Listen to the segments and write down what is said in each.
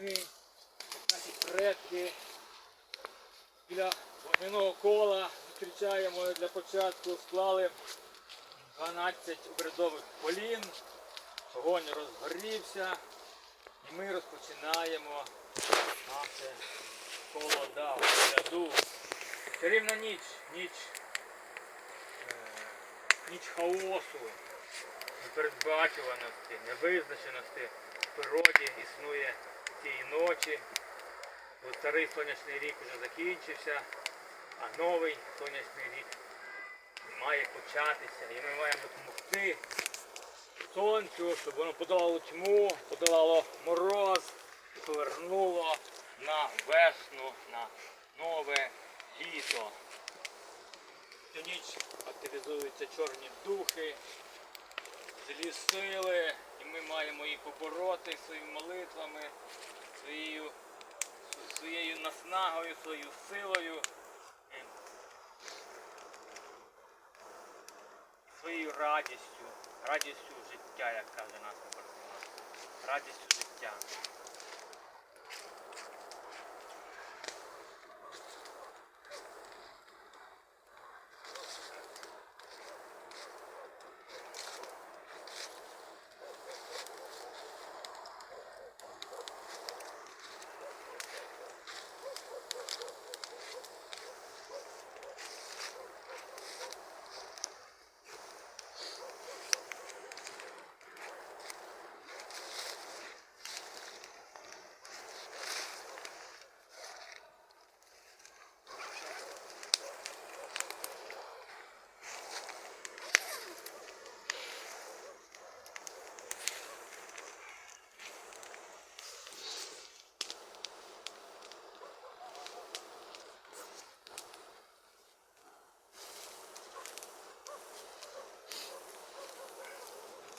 ми, наші предки, біля вогняного кола зустрічаємо для початку, склали 12 обрядових полін, огонь розгорівся, і ми розпочинаємо наше коло да, ряду. Чарівна ніч, ніч, е, ніч хаосу, непередбачуваності, невизначеності в природі існує цієї ночі. Бо старий сонячний рік вже закінчився, а новий сонячний рік має початися. І ми маємо допомогти сонцю, щоб воно подолало тьму, подолало мороз, повернуло на весну, на нове літо. Цю ніч активізуються чорні духи, злі сили, ми маємо їх побороти своїми молитвами, своєю, своєю наснагою, своєю силою, е, своєю радістю, радістю життя, як каже наша персонаж. Радістю життя.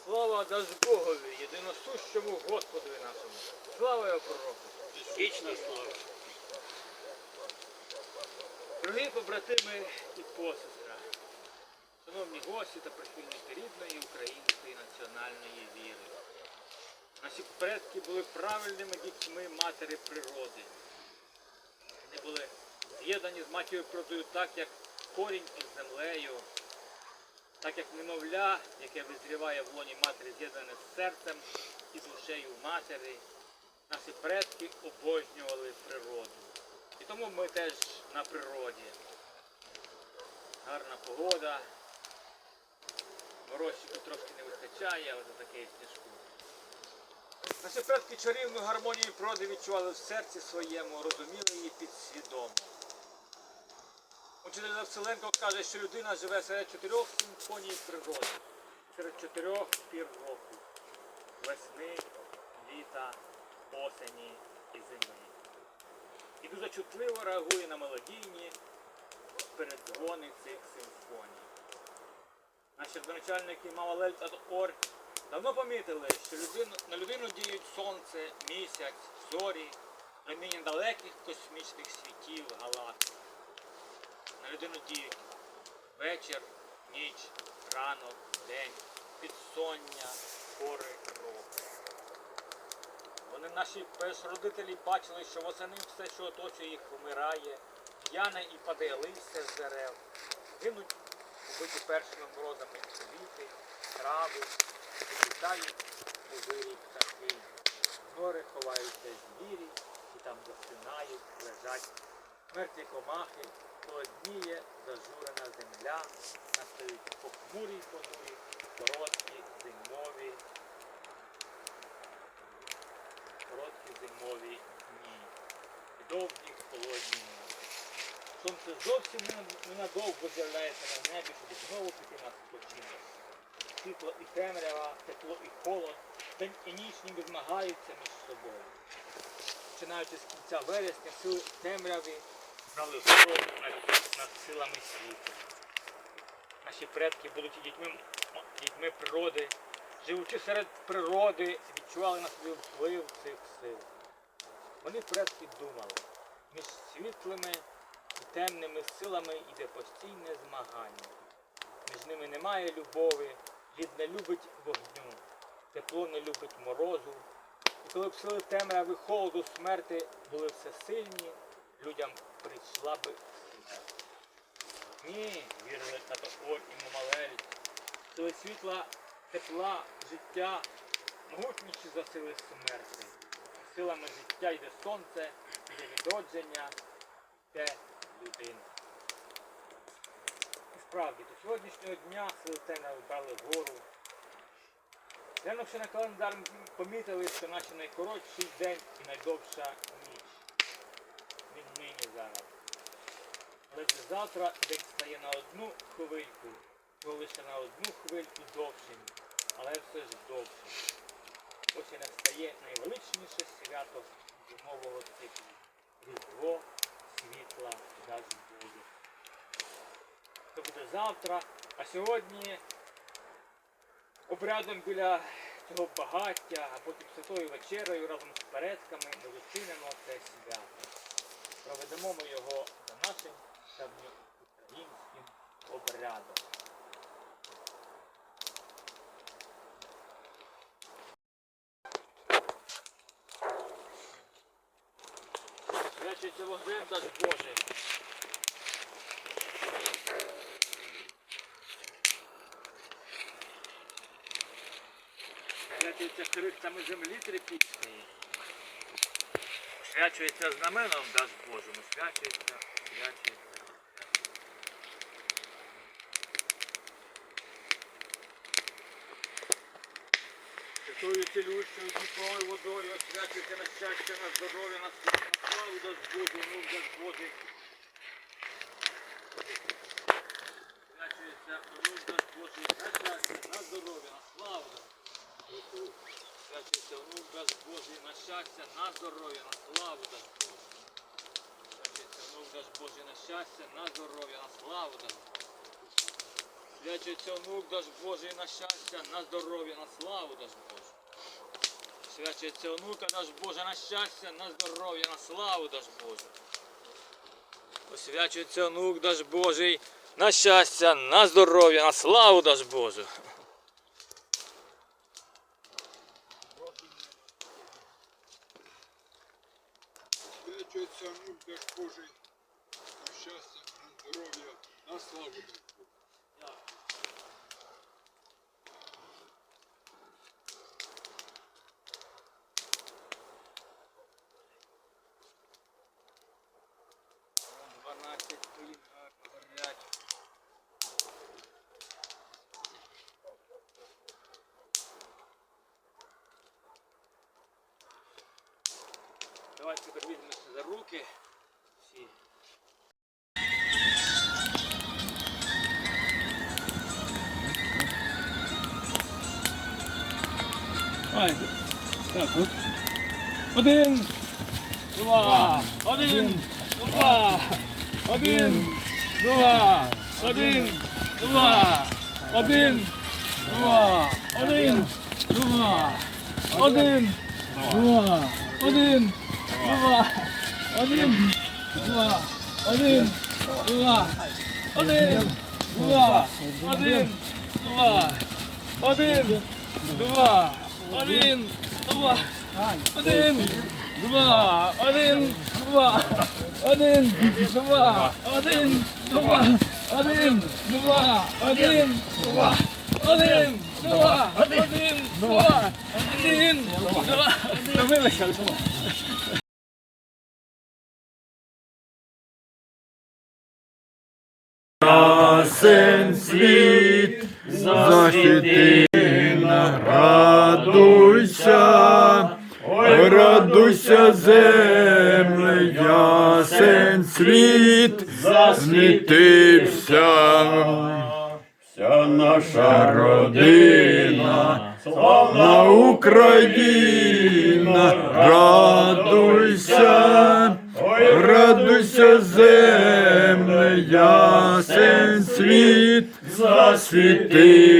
Слава дасть Богові, єдиносущому Господові нашому. Слава його пророку. Вічна слава. Дорогі побратими і посестра, шановні гості та прихильники рідної української національної віри. Наші предки були правильними дітьми матері природи. Вони були з'єднані з матір'ю природою так, як корінь із землею, так як немовля, яке визріває в лоні матері, з'єднане з серцем і душею матері. Наші предки обожнювали природу. І тому ми теж на природі. Гарна погода. Морозчику трошки не вистачає, але за таке сніжку. Наші предки чарівну гармонію природи відчували в серці своєму, розуміли її підсвідомо. Учитель Василенко каже, що людина живе серед чотирьох симфоній природи, серед чотирьох пір року. Весни, літа, осені і зими і дуже чутливо реагує на мелодійні передзвони цих симфоній. Наші родоначальники Мавалель та Ор давно помітили, що людину, на людину діють сонце, місяць, зорі, проміння далеких космічних світів, галактик. На людину діють вечір, ніч, ранок, день, підсоння, пори року. Вони наші першородителі бачили, що восени все, що оточує їх, вмирає, п'яне і падає листя з дерев, гинуть убиті першими морозами квіти, трави, літають у вирій птахи. Гори ховаються звірі, і там засинають, лежать мертві комахи, холодніє зажурена земля, настають похмурі понурі, короткі зимові короткі зимові дні довгі холодні ночі. Сонце зовсім не- ненадовго з'являється на небі, щоб знову піти на спочинок. Світло і темрява, тепло і холод, день і ніч ніби змагаються між собою. Починаючи з кінця вересня, сили темряви над, над силами світу. Наші предки, будучи дітьми, дітьми природи, живучи серед природи, відчували на собі вплив цих сил. Вони предки думали, між світлими і темними силами йде постійне змагання. Між ними немає любові, лід не любить вогню, тепло не любить морозу, І коли б сили темряви холоду смерти були всесильні, людям прийшла би. Ні, вірили тато Оль і Мамалель. Сили світла, тепла, життя, могутніші за сили смерти. Силами життя йде сонце, йде відродження, йде людина. І справді, до сьогоднішнього дня сили темряви брали вгору. Глянувши на календар, помітили, що наче найкоротший день і найдовша ніч. Він нині зараз. Але вже завтра день стає на одну хвильку, лише на одну хвильку довшим, але все ж довшим. Ось і настає найвеличніше свято зимового циклу. Різдво світла дасть Божий. Це буде завтра, а сьогодні обрядом біля цього багаття, а потім святою вечерею разом з передками ми зустрінемо це свято. Проведемо ми його за нашим давньоукраїнським обрядом. Свячиться вогнем дасть Боже. Свячується хрестами землі трепічної. Свячується знаменом дасть Божому. Свячується, свячується. Святою цілющою дніпрою водою освячується на щастя, на здоров'я, на славу, дасть Божу, ну дасть Божий. Свячується, ну дасть Божий, на щастя, на здоров'я, на славу дасть Божу. Свячується, внук дасть Божий, на щастя, на здоров'я, на славу дасть Божий. Свячується, внук дасть Божий, на щастя, на здоров'я, на славу дасть Божий. Свячується, внук дасть Божий, на щастя, на здоров'я, на славу дасть Божий. Свячується, онука наш Боже, на щастя, на здоров'я, на славу дасть Боже. Освячується онук наш Божий, на щастя, на здоров'я, на славу дасть Боже. Свячується внук наш Божий, на щастя, на здоров'я, на славу. Давайте тепер візьмемося за руки. Всі. Ай, так, от. Один, два, один, два, один, два, один, два, один, два, один, два, один, два, один, два, один, два, один, два, один, два, один, два, один, два, один, два, один, два, один, два, один, два, один, два, один, два, один, два, один, два, один, два, один, два, Вибачте, Ясен світ засвіти, радуйся, Радуйся, земле, ясен світ засмітився вся наша родина, славна Україна, радуйся, радуйся, земле, ясен світ засвітився.